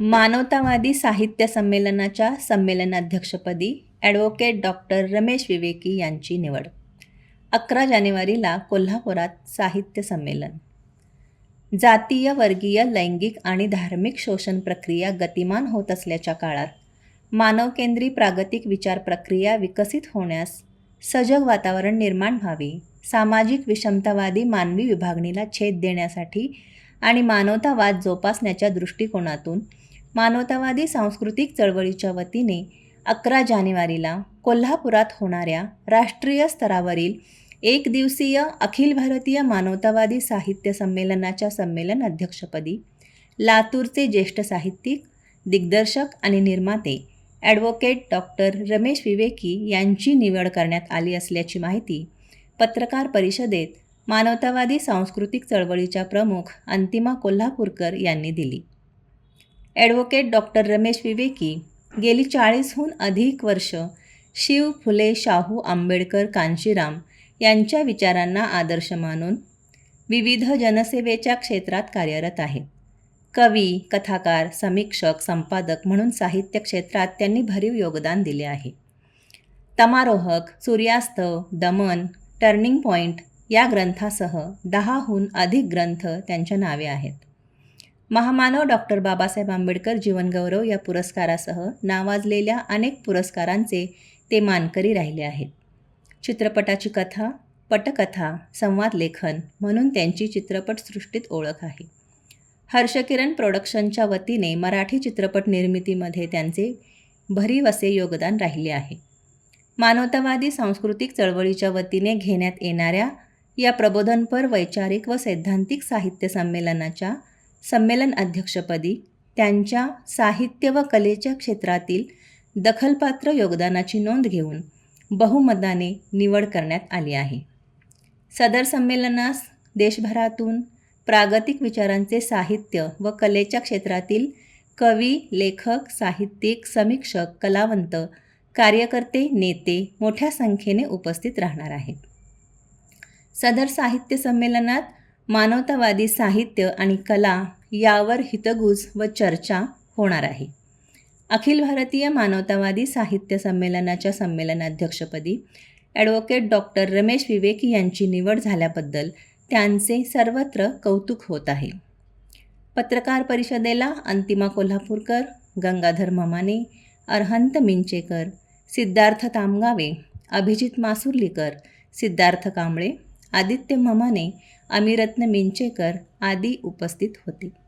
मानवतावादी साहित्य संमेलनाच्या संमेलनाध्यक्षपदी ॲडव्होकेट डॉक्टर रमेश विवेकी यांची निवड. अकरा जानेवारीला कोल्हापुरात साहित्य संमेलन. जातीय वर्गीय लैंगिक आणि धार्मिक शोषण प्रक्रिया गतिमान होत असल्याच्या काळात मानवकेंद्री प्रागतिक विचार प्रक्रिया विकसित होण्यास सजग वातावरण निर्माण व्हावे. सामाजिक विषमतावादी मानवी विभागणीला छेद देण्यासाठी आणि मानवतावाद जोपासण्याच्या दृष्टिकोनातून मानवतावादी सांस्कृतिक चळवळीच्या वतीने अकरा जानेवारीला कोल्हापुरात होणाऱ्या राष्ट्रीय स्तरावरील एक दिवसीय अखिल भारतीय मानवतावादी साहित्य संमेलनाच्या संमेलन अध्यक्षपदी लातूरचे ज्येष्ठ साहित्यिक दिग्दर्शक आणि निर्माते ॲडव्होकेट डॉक्टर रमेश विवेकी यांची निवड करण्यात आली असल्याची माहिती पत्रकार परिषदेत मानवतावादी सांस्कृतिक चळवळीच्या प्रमुख अंतिमा कोल्हापूरकर यांनी दिली. ॲडव्होकेट डॉक्टर रमेश विवेकी गेली चाळीसहून अधिक वर्ष शिव फुले शाहू आंबेडकर कांशीराम यांच्या विचारांना आदर्श मानून विविध जनसेवेच्या क्षेत्रात कार्यरत आहेत कवी कथाकार समीक्षक संपादक म्हणून साहित्य क्षेत्रात त्यांनी भरीव योगदान दिले आहे. तमारोहक सूर्यास्त दमन टर्निंग पॉईंट या ग्रंथासह दहाहून अधिक ग्रंथ त्यांच्या नावे आहेत. महामानव डॉक्टर बाबासाहेब आंबेडकर जीवनगौरव या पुरस्कारासह नावाजलेल्या अनेक पुरस्कारांचे ते मानकरी राहिले आहेत. चित्रपटाची कथा पटकथा संवाद लेखन म्हणून त्यांची चित्रपटसृष्टीत ओळख आहे. हर्षकिरण प्रोडक्शनच्या वतीने मराठी चित्रपट निर्मितीमध्ये त्यांचे भरीव असे योगदान राहिले आहे. मानवतावादी सांस्कृतिक चळवळीच्या वतीने घेण्यात येणाऱ्या या प्रबोधनपर वैचारिक व सैद्धांतिक साहित्य संमेलनाच्या संमेलन अध्यक्षपदी त्यांच्या साहित्य व कलेच्या क्षेत्रातील दखलपात्र योगदानाची नोंद घेऊन बहुमताने निवड करण्यात आली आहे. सदर संमेलनास देशभरातून प्रागतिक विचारांचे साहित्य व कलेच्या क्षेत्रातील कवी लेखक साहित्यिक समीक्षक कलावंत कार्यकर्ते नेते मोठ्या संख्येने उपस्थित राहणार आहेत. सदर साहित्य संमेलनात मानवतावादी साहित्य आणि कला यावर हितगुज व चर्चा होणार आहे. अखिल भारतीय मानवतावादी साहित्य संमेलनाच्या संमेलनाध्यक्षपदी ॲडव्होकेट डॉक्टर रमेश विवेकी यांची निवड झाल्याबद्दल त्यांचे सर्वत्र कौतुक होत आहे. पत्रकार परिषदेला अंतिमा कोल्हापूरकर गंगाधर ममाने अरहंत मिंचेकर सिद्धार्थ तामगावे अभिजित मासुर्लीकर सिद्धार्थ कांबळे आदित्य ममाने अमिरत्न मिंचेकर आदी उपस्थित होते.